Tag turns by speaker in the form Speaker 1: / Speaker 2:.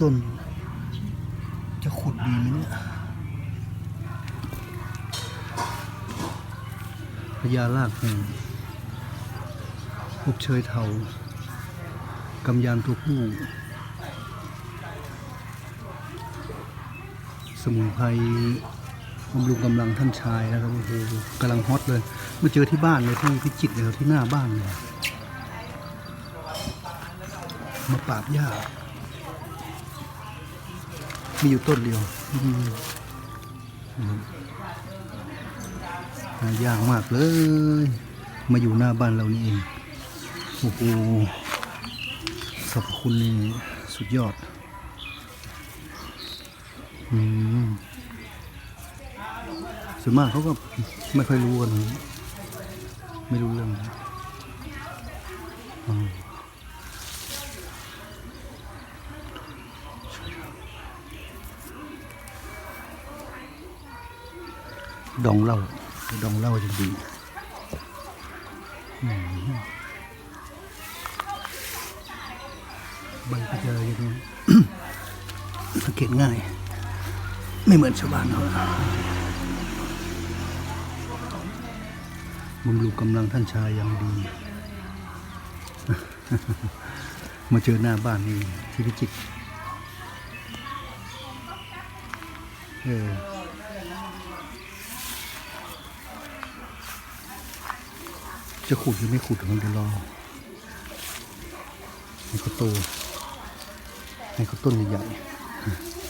Speaker 1: ต้น จะขุดดีไหมเนี่ยพญาลากแห่งพบเชยเทากำยานตัวผู้ สมุนไพรบำรุงกำลังท่านชายนะครับโอ้โหกำลังฮอตเลย มาเจอที่บ้านเลยที่พิจิตรเลยที่หน้าบ้านเลยมาปราบหญ้า มีอยู่ต้นเดียวหายากมากเลย มาอยู่หน้าบ้านเรานี่เอง โอ้โหสรรพคุณนี่สุดยอด อืมส่วนมากเขาก็ไม่ค่อยรู้กัน ไม่รู้เรื่อง ดองเหล้าดองเหล้าจะดีใบก็จะอย่างนี้สังเกตง่าย ไม่เหมือนชาวบ้านเขาบำรุงกำลังท่านชายย่างดี มาเจอหน้าบ้านนี่ที่พิจิตรเออ จะขุดหรือไม่ขุดผมจะรอให้เขาโตให้เขาต้นใหญ่ๆ